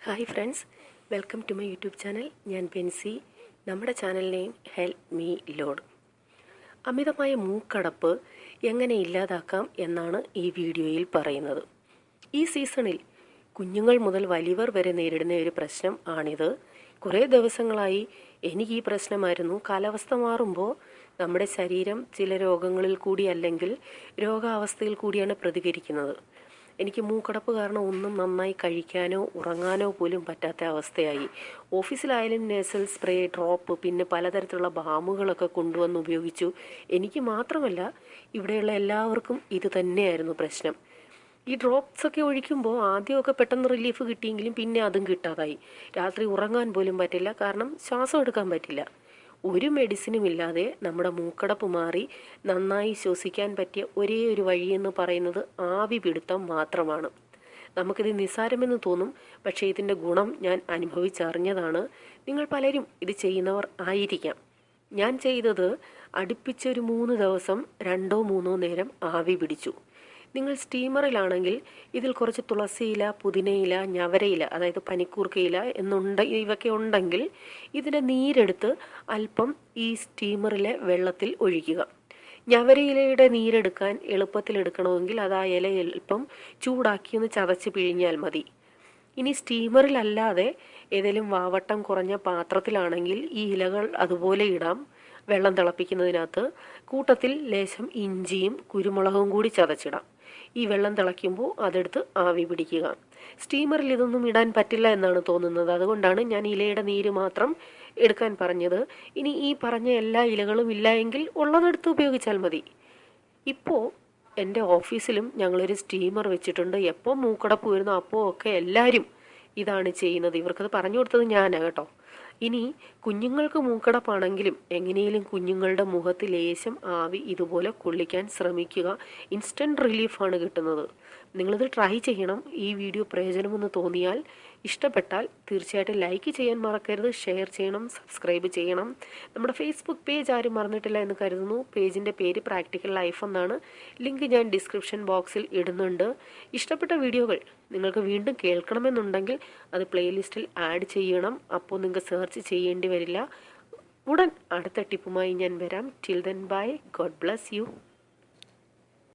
Hi friends welcome to my YouTube channel ഞാൻ ബെൻസി. നമ്മുടെ channel name help me lord അമിതമായ മൂക്കടപ്പ് എങ്ങനെ ഇല്ലാതാക്കാം എന്നാണ് ഈ വീഡിയോയിൽ പറയുന്നത്. ഈ സീസണിൽ കുഞ്ഞുങ്ങൾ മുതൽ വലിയവർ വരെ നേരിടുന്ന ഒരു പ്രശ്നം ആണിത്. കുറേ ദിവസങ്ങളായി എനിക്ക് ഈ പ്രശ്നമായിരുന്നു. കാലാവസ്ഥ മാറുമ്പോൾ നമ്മുടെ ശരീരം ചില രോഗങ്ങളിൽ കൂടി അല്ലെങ്കിൽ രോഗാവസ്ഥയിൽ കൂടിയാണ് പ്രതികരിക്കുന്നത്. എനിക്ക് മൂക്കടപ്പ് കാരണം ഒന്നും നന്നായി കഴിക്കാനോ ഉറങ്ങാനോ പോലും പറ്റാത്ത അവസ്ഥയായി. ഓഫീസിലായാലും നേസൽ സ്പ്രേ ഡ്രോപ്പ് പിന്നെ പലതരത്തിലുള്ള ബാമുകളൊക്കെ കൊണ്ടുവന്ന് ഉപയോഗിച്ചു. എനിക്ക് മാത്രമല്ല ഇവിടെയുള്ള എല്ലാവർക്കും ഇത് തന്നെയായിരുന്നു പ്രശ്നം. ഈ ഡ്രോപ്സ് ഒക്കെ ഒഴിക്കുമ്പോൾ ആദ്യമൊക്കെ പെട്ടെന്ന് റിലീഫ് കിട്ടിയെങ്കിലും പിന്നെ അതും കിട്ടാതായി. രാത്രി ഉറങ്ങാൻ പോലും പറ്റില്ല കാരണം ശ്വാസം എടുക്കാൻ പറ്റില്ല. ഒരു മെഡിസിനും ഇല്ലാതെ നമ്മുടെ മൂക്കടപ്പ് മാറി നന്നായി ശ്വസിക്കാൻ പറ്റിയ ഒരേ ഒരു വഴിയെന്ന് പറയുന്നത് ആവി പിടുത്തം മാത്രമാണ്. നമുക്കിത് നിസ്സാരമെന്ന് തോന്നും പക്ഷേ ഇതിന്റെ ഗുണം ഞാൻ അനുഭവിച്ചറിഞ്ഞതാണ്. നിങ്ങൾ പലരും ഇത് ചെയ്യുന്നവർ ആയിരിക്കാം. ഞാൻ ചെയ്തത് അടുപ്പിച്ചൊരു മൂന്ന് ദിവസം രണ്ടോ മൂന്നോ നേരം ആവി പിടിച്ചു. നിങ്ങൾ സ്റ്റീമറിലാണെങ്കിൽ ഇതിൽ കുറച്ച് തുളസിയില പുതിനയില ഞവരയില അതായത് പനിക്കൂർക്കയില എന്നുണ്ട് ഇവയൊക്കെ ഉണ്ടെങ്കിൽ ഇതിന്റെ നീരെടുത്ത് അല്പം ഈ സ്റ്റീമറിലെ വെള്ളത്തിൽ ഒഴിക്കുക. ഞവരയിലയുടെ നീരെടുക്കാൻ എളുപ്പത്തിൽ എടുക്കണമെങ്കിൽ അത് ആ ഇല അല്പം ചൂടാക്കി ഒന്ന് ചതച്ച് പിഴിഞ്ഞാൽ മതി. ഇനി സ്റ്റീമറിലല്ലാതെ ഏതെങ്കിലും വാവട്ടം കുറഞ്ഞ പാത്രത്തിലാണെങ്കിൽ ഈ ഇലകൾ അതുപോലെ ഇടാം. വെള്ളം തിളപ്പിക്കുന്നതിനകത്ത് കൂട്ടത്തിൽ ലേശം ഇഞ്ചിയും കുരുമുളകും കൂടി ചതച്ചിടാം. ഈ വെള്ളം തിളയ്ക്കുമ്പോൾ അതെടുത്ത് ആവി പിടിക്കുക. സ്റ്റീമറിൽ ഇതൊന്നും ഇടാൻ പറ്റില്ല എന്നാണ് തോന്നുന്നത്. അതുകൊണ്ടാണ് ഞാൻ ഇലയുടെ നീര് മാത്രം എടുക്കാൻ പറഞ്ഞത്. ഇനി ഈ പറഞ്ഞ എല്ലാ ഇലകളും ഇല്ല എങ്കിൽ ഉള്ളതെടുത്ത് ഉപയോഗിച്ചാൽ മതി. ഇപ്പോൾ എന്റെ ഓഫീസിലും ഞങ്ങളൊരു സ്റ്റീമർ വെച്ചിട്ടുണ്ട്. എപ്പോൾ മൂക്കടപ്പ് വരുന്നോ അപ്പോൾ ഒക്കെ എല്ലാവരും ഇതാണ് ചെയ്യുന്നത്. ഇവർക്കത് പറഞ്ഞു കൊടുത്തത് ഞാനാണ് കേട്ടോ. ഇനി കുഞ്ഞുങ്ങൾക്ക് മൂക്കടപ്പാണെങ്കിലും എങ്ങനെയും കുഞ്ഞുങ്ങളുടെ മുഖത്ത് ലേശം ആവി ഇതുപോലെ കൊള്ളിക്കാൻ ശ്രമിക്കുക. ഇൻസ്റ്റന്റ് റിലീഫാണ് കിട്ടുന്നത്. നിങ്ങളിത് ട്രൈ ചെയ്യണം. ഈ വീഡിയോ പ്രയോജനമെന്ന് തോന്നിയാൽ ഇഷ്ടപ്പെട്ടാൽ തീർച്ചയായിട്ടും ലൈക്ക് ചെയ്യാൻ മറക്കരുത്. ഷെയർ ചെയ്യണം സബ്സ്ക്രൈബ് ചെയ്യണം. നമ്മുടെ ഫേസ്ബുക്ക് പേജ് ആരും മറന്നിട്ടില്ല എന്ന് കരുതുന്നു. പേജിന്റെ പേര് പ്രാക്ടിക്കൽ ലൈഫ് എന്നാണ്. ലിങ്ക് ഞാൻ ഡിസ്ക്രിപ്ഷൻ ബോക്സിൽ ഇടുന്നുണ്ട്. ഇഷ്ടപ്പെട്ട വീഡിയോകൾ നിങ്ങൾക്ക് വീണ്ടും കേൾക്കണമെന്നുണ്ടെങ്കിൽ അത് പ്ലേലിസ്റ്റിൽ ആഡ് ചെയ്യണം. അപ്പോൾ നിങ്ങൾക്ക് സെർച്ച് ചെയ്യേണ്ടി വരില്ല. ഉടൻ അടുത്ത ടിപ്പുമായി ഞാൻ വരാം. Till then bye God bless you